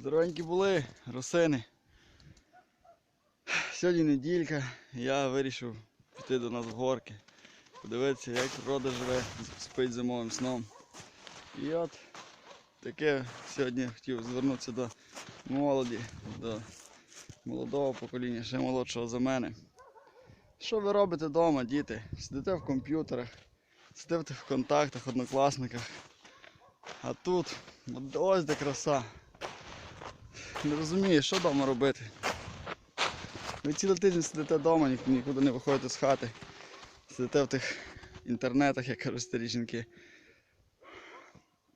Здоровенькі були, росини. Сьогодні неділька, я вирішив піти до нас в горки, подивитися, як природа живе, спить зимовим сном. І от таке сьогодні хотів звернутися до молоді, до молодого покоління, ще молодшого за мене. Що ви робите вдома, діти? Сидите в комп'ютерах, сидите в контактах, однокласниках. А тут ось де краса. Не розумію, що вдома робити. Ви цілий тиждень сидите вдома, нікуди не виходите з хати. Сидите в тих інтернетах, як кажуть старі жінки.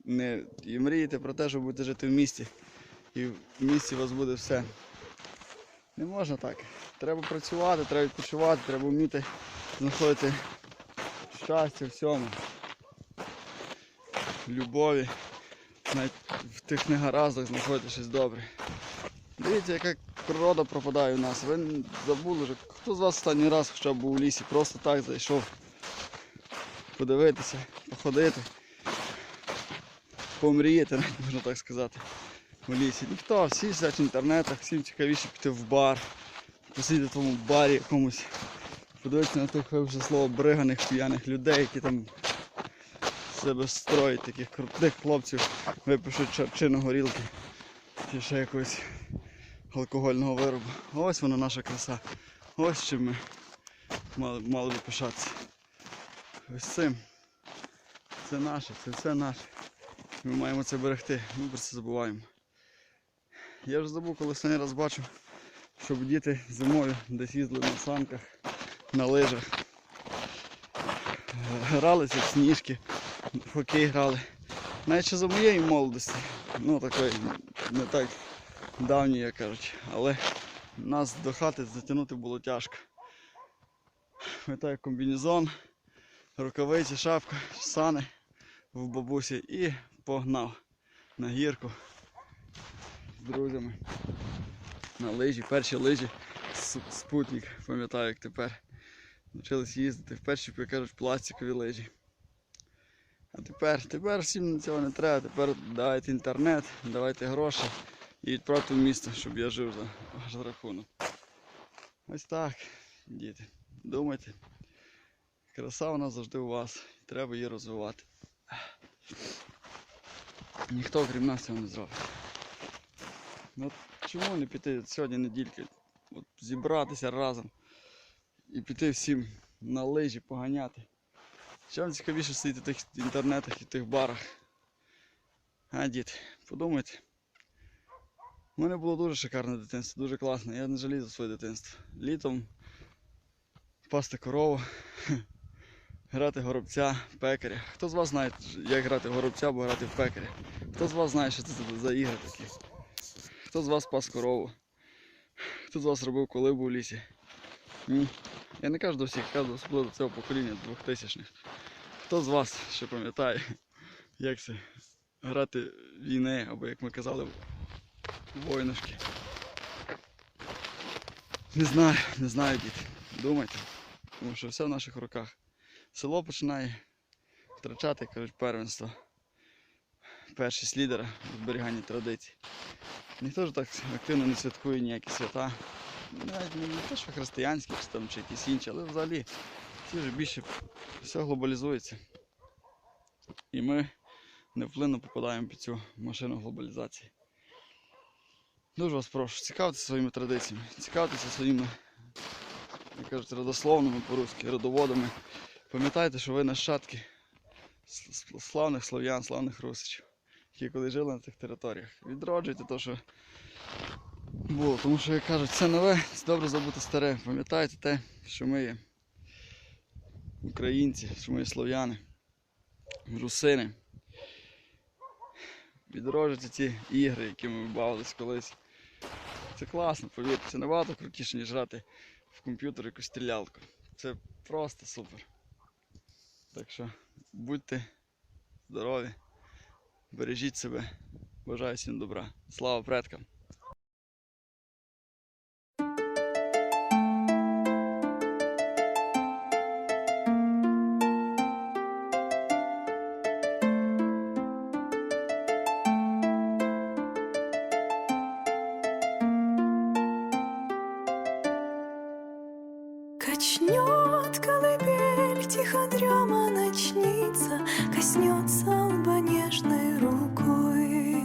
Не, і мрієте про те, що будете жити в місті. І в місті у вас буде все. Не можна так. Треба працювати, треба відпочивати, треба вміти знаходити щастя всьому. Любові, навіть в тих негараздах знаходити щось добре. Дивіться, яка природа пропадає у нас. Ви забули вже, хто з вас останній раз хоча б був у лісі, просто так зайшов подивитися, походити, помріяти, навіть можна так сказати, у лісі. Ніхто, всі сидять в інтернетах, всім цікавіше піти в бар, посидіти в тому барі якомусь, подивитися на тих вже слово бриганих п'яних людей, які там себе строять таких крутих хлопців, випишуть чарчину горілки чи ще якогось алкогольного виробу. Ось вона наша краса. Ось чим ми мали, мали би пишатися. Ось цим. Це наше, це все наше. Ми маємо це берегти, ми про це забуваємо. Я вже забув, коли останній раз бачив, щоб діти зимою десь їздили на санках, на лижах. Гралися в сніжки, в хокей грали. Навіть ще за моєї молодості, ну такої не так давньої, як кажуть, але нас до хати затягнути було тяжко. Пам'ятаю комбінезон, рукавиці, шапка, сани в бабусі і погнав на гірку з друзями. На лижі, перші лижі, спутник, пам'ятаю, як тепер. Навчились їздити в перші, як кажуть, пластикові лижі. А тепер, тепер всім цього не треба, тепер давайте інтернет, давайте гроші і відправте в місто, щоб я жив за ваш рахунок. Ось так, діти. Думайте. Краса вона завжди у вас. Треба її розвивати. Ніхто крім нас цього не зробить. Ну, чому не піти сьогодні недільки? Зібратися разом і піти всім на лижі поганяти. Що вам цікавіше сидіти в тих інтернетах і в тих барах? А, діти, подумайте. У мене було дуже шикарне дитинство, дуже класне. Я не жалію за своє дитинство. Літом пасти корову, грати горобця, пекаря. Хто з вас знає, як грати в горобця або грати в пекаря? Хто з вас знає, що це за ігри такі? Хто з вас пас корову? Хто з вас робив колибу у лісі? М? Я не кажу до всіх, я кажу особливо до цього покоління 2000-х. Хто з вас ще пам'ятає, як це грати війни, або як ми казали, воїнушки? Не знаю, не знаю, діти. Думайте. Тому що все в наших руках. Село починає втрачати, кажуть, первенство. Першість лідера в зберіганні традицій. Ніхто ж так активно не святкує ніякі свята. Навіть не те, що християнські чи, там, чи якісь інші, але взагалі всі вже більше все глобалізується. І ми невплинно попадаємо під цю машину глобалізації. Дуже вас прошу, цікавтеся своїми традиціями, цікавтеся своїми, як кажуть, родословними по-русски, родоводами. Пам'ятайте, що ви нащадки славних слов'ян, славних русичів, які коли жили на цих територіях. Відроджуйте те, що було. Тому що, як кажуть, все нове, це добре забути старе. Пам'ятайте те, що ми є українці, що ми слов'яни, русини. Відроджуйте ті ігри, якими ми бавились колись. Це класно, повірте, це набагато крутіше, ніж грати в комп'ютер якусь стрілялку. Це просто супер. Так що будьте здорові, бережіть себе, бажаю всім добра. Слава предкам! Начнет колыбель, тихо дрема начнется, Коснется лба нежной рукой.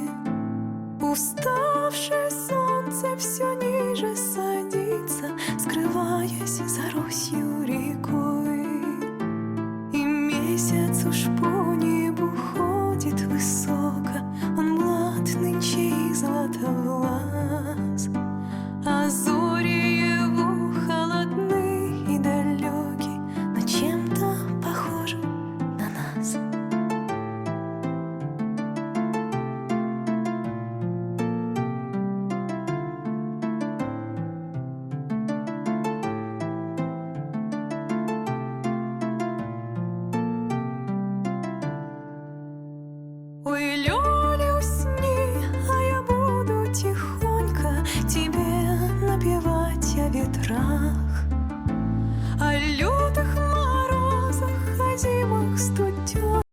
Уставшее солнце все ниже садится, Скрываясь за русью рекой. И месяц уж путь